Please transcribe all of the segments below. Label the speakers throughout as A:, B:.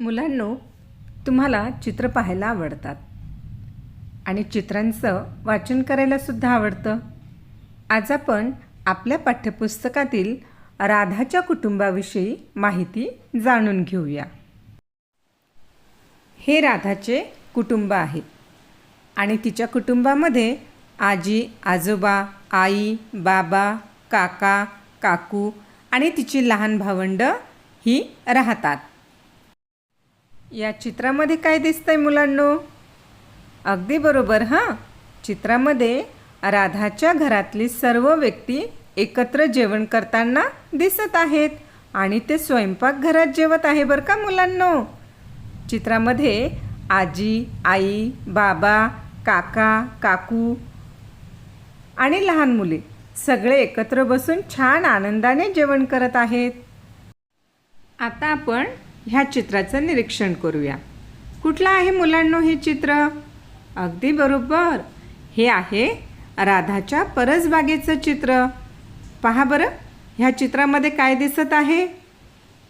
A: मुलांनो तुम्हाला चित्र पाहायला आवडतात. आणि चित्रांचं वाचन करायलासुद्धा आवडतं. आज आपण आपल्या पाठ्यपुस्तकातील राधाच्या कुटुंबाविषयी माहिती जाणून घेऊया. हे राधाचे कुटुंब आहे. आणि तिच्या कुटुंबामध्ये आजी आजोबा आई बाबा काका काकू आणि तिची लहान भावंड ही राहतात. या चित्रामध्ये काय दिसतंय मुलांनो? अगदी बरोबर हां. चित्रामध्ये राधाच्या घरातली सर्व व्यक्ती एकत्र जेवण करताना दिसत आहेत आणि ते स्वयंपाकघरात जेवत आहे बरं का मुलांनो? चित्रामध्ये आजी आई बाबा काका काकू आणि लहान मुले सगळे एकत्र बसून छान आनंदाने जेवण करत आहेत. आता आपण ह्या चित्राचं निरीक्षण करूया. कुठलं आहे मुलांनो हे चित्र? अगदी बरोबर. हे आहे राधाच्या परसबागेचं चित्र. पहा बरं ह्या चित्रामध्ये काय दिसत आहे?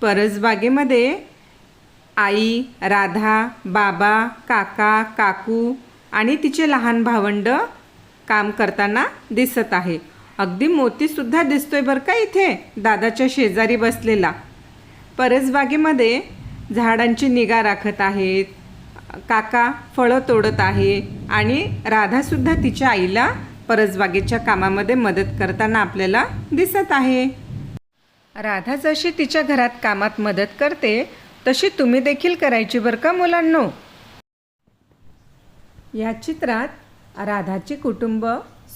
A: परसबागेमध्ये आई राधा बाबा काका काकू आणि तिचे लहान भावंड काम करताना दिसत आहे. अगदी मोतीसुद्धा दिसतोय बरं का इथे? दादाच्या शेजारी बसलेला. परसबागेमध्ये झाडांची निगा राखत आहेत काका फळं तोडत आहे आणि राधासुद्धा तिच्या आईला परसबागेच्या कामामध्ये मदत करताना आपल्याला दिसत आहे. राधा जशी तिच्या घरात कामात मदत करते तशी तुम्ही देखील करायची बरं का मुलांनो? या चित्रात राधाचे कुटुंब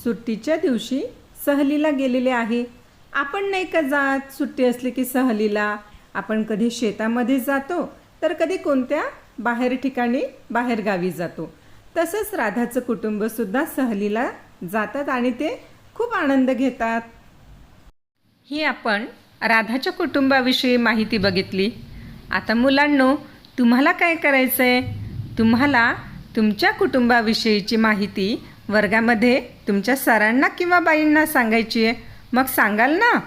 A: सुट्टीच्या दिवशी सहलीला गेलेले आहे. आपण नाही का जात सुट्टी असली की सहलीला? आपण कधी शेतामध्ये जातो तर कधी कोणत्या बाहेर ठिकाणी बाहेरगावी जातो. तसंच राधाचं कुटुंबसुद्धा सहलीला जातात आणि ते खूप आनंद घेतात. ही आपण राधाच्या कुटुंबाविषयी माहिती बघितली. आता मुलांनो तुम्हाला काय करायचं आहे तुम्हाला तुमच्या कुटुंबाविषयीची माहिती वर्गामध्ये तुमच्या सरांना किंवा बाईंना सांगायची आहे. मग सांगाल ना?